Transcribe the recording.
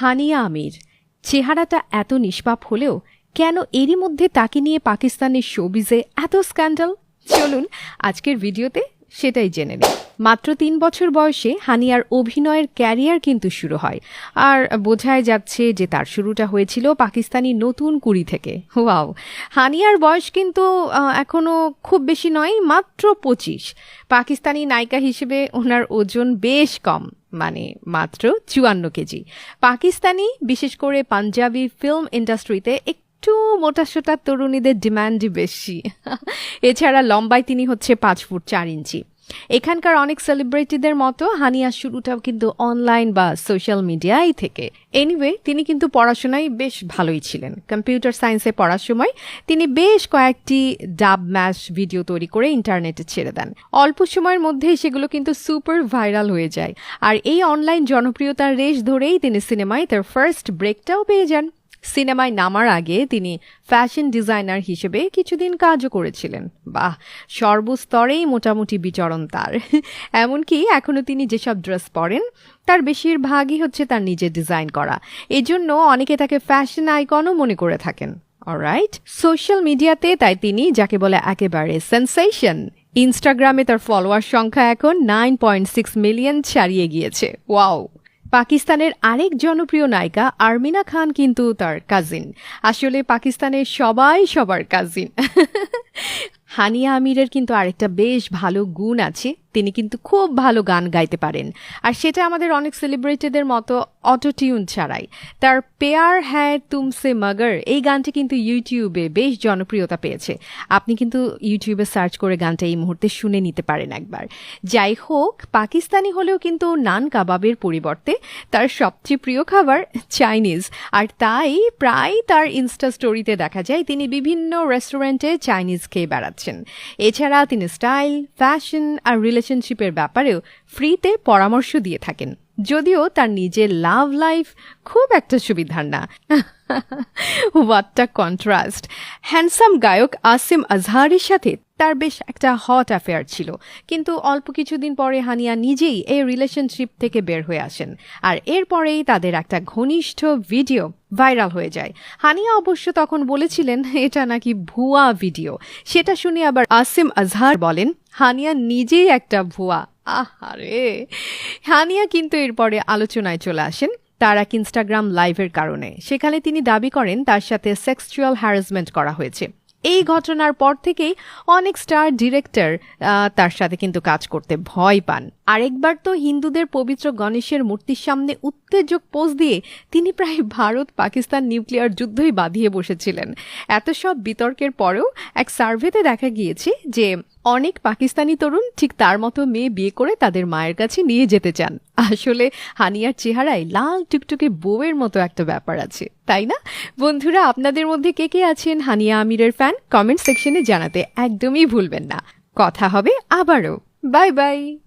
হানিয়া আমির, চেহারাটা এত নিষ্পাপ হলেও কেন এরই মধ্যে তাকে নিয়ে পাকিস্তানের শোবিজে এত স্ক্যান্ডাল? চলুন আজকের ভিডিওতে সেটাই জেনে নিই। মাত্র তিন বছর বয়সে হানিয়ার অভিনয়ের ক্যারিয়ার কিন্তু শুরু হয়। আর বোঝাই যাচ্ছে যে তার শুরুটা হয়েছিল পাকিস্তানি নতুন কুড়ি থেকে। ওয়াও! হানিয়ার বয়স কিন্তু এখনও খুব বেশি নয়, মাত্র পঁচিশ। পাকিস্তানি নায়িকা হিসেবে ওনার ওজন বেশ কম। মানে মাত্র চুয়ান্ন কেজি। পাকিস্তানি, বিশেষ করে পাঞ্জাবি ফিল্ম ইন্ডাস্ট্রিতে একটু মোটাসোটা তরুণীদের ডিমান্ডই বেশি। এছাড়া লম্বায় তিনি হচ্ছে পাঁচ ফুট চার ইঞ্চি। এখানকার অনেক সেলিব্রিটিদের মতো হানিয়ার শুরুটাও কিন্তু অনলাইন বা সোশ্যাল মিডিয়ায় থেকে। এনিওয়ে তিনি কিন্তু পড়াশোনায় বেশ ভালোই ছিলেন। কম্পিউটার সায়েন্সে পড়ার সময় তিনি বেশ কয়েকটি ডাব ম্যাশ ভিডিও তৈরি করে ইন্টারনেটে ছেড়ে দেন। অল্প সময়ের মধ্যেই সেগুলো কিন্তু সুপার ভাইরাল হয়ে যায়। আর এই অনলাইন জনপ্রিয়তার রেশ ধরেই তিনি সিনেমায় তার ফার্স্ট ব্রেকটাও পেয়ে যান। সিনেমায় নামার আগে তিনি ফ্যাশন ডিজাইনার হিসেবে কিছুদিন কাজও করেছিলেন। বাহ, সর্বস্তরেই মোটামুটি বিচরণ তার। এমনকি এখনও তিনি যেসব ড্রেস পরেন, তার বেশিরভাগই হচ্ছে তার নিজের ডিজাইন করা। এজন্য অনেকে তাকে ফ্যাশন আইকনও মনে করে থাকেন। অলরাইট সোশ্যাল মিডিয়াতে তাই তিনি যাকে বলে একেবারে সেন্সেশন ইনস্টাগ্রামে তার ফলোয়ার সংখ্যা এখন নাইন পয়েন্ট সিক্স মিলিয়ন ছাড়িয়ে গিয়েছে। ওয়াও পাকিস্তানের আরেক জনপ্রিয় নায়িকা আরমিনা খান কিন্তু তার কাজিন আসলে পাকিস্তানের সবাই সবার কাজিন হানিয়া আমিরের কিন্তু আরেকটা বেশ ভালো গুণ আছে। তিনি কিন্তু খুব ভালো গান গাইতে পারেন। আর সেটা আমাদের অনেক সেলিব্রিটিদের মতো অটোটিউন ছাড়াই। তার পেয়ার হ্যায় তুমসে মগর, এই গানটি কিন্তু ইউটিউবে বেশ জনপ্রিয়তা পেয়েছে। আপনি কিন্তু ইউটিউবে সার্চ করে গানটা এই মুহূর্তে শুনে নিতে পারেন একবার। যাই হোক, পাকিস্তানি হলেও কিন্তু নান কাবাবের পরিবর্তে তার সবচেয়ে প্রিয় খাবার চাইনিজ। আর তাই প্রায় তার ইনস্টা স্টোরিতে দেখা যায়, তিনি বিভিন্ন রেস্টুরেন্টে চাইনিজ খেয়ে বেড়াচ্ছেন। এছাড়া তিনি স্টাইল ফ্যাশন আর রিলেশনশিপের ব্যাপারেও ফ্রিতে পরামর্শ দিয়ে থাকেন। যদিও তার নিজের লাভ লাইফ খুব একটা সুবিধার না। হোয়াটটা কন্ট্রাস্ট হ্যান্ডসাম গায়ক আসিম আজহারের সাথে তার বেশ একটা হট অ্যাফেয়ার ছিল। কিন্তু অল্প কিছুদিন পরে হানিয়া নিজেই এই রিলেশনশিপ থেকে বের হয়ে আসেন। আর এরপরেই তাদের একটা ঘনিষ্ঠ ভিডিও ভাইরাল হয়ে যায়। হানিয়া অবশ্য তখন বলেছিলেন, এটা নাকি ভুয়া ভিডিও সেটা শুনে আবার আসিম আজহার বলেন হানিয়া নিজেই একটা ভুয়া। আহারে। হানিয়া কিন্তু এরপরে আলোচনায় চলে আসেন, তার এক ইনস্টাগ্রাম লাইভের কারণে। সেখানে তিনি দাবি করেন, তার সাথে সেক্সুয়াল হ্যারাসমেন্ট করা হয়েছে। এই ঘটনার পর থেকেই অনেক স্টার ডিরেক্টর তার সাথে কিন্তু কাজ করতে ভয় পান। আরেকবার তো হিন্দুদের পবিত্র গণেশের মূর্তির সামনে উত্তেজক পোজ দিয়ে তিনি প্রায় ভারত পাকিস্তান নিউক্লিয়ার যুদ্ধই বাঁধিয়ে বসেছিলেন। এত সব বিতর্কের পরেও এক সার্ভেতে দেখা গিয়েছে যে অনেক পাকিস্তানি তরুণ ঠিক তার মতো মেয়ে বিয়ে করে তাদের মায়ের কাছে নিয়ে যেতে চান। আসলে হানিয়ার চেহারায় লাল টুকটুকে বউয়ের মতো একটা ব্যাপার আছে, তাই না? বন্ধুরা, আপনাদের মধ্যে কে কে আছেন হানিয়া আমিরের ফ্যান? কমেন্ট সেকশনে জানাতে একদমই ভুলবেন না। কথা হবে আবারও। Bye bye.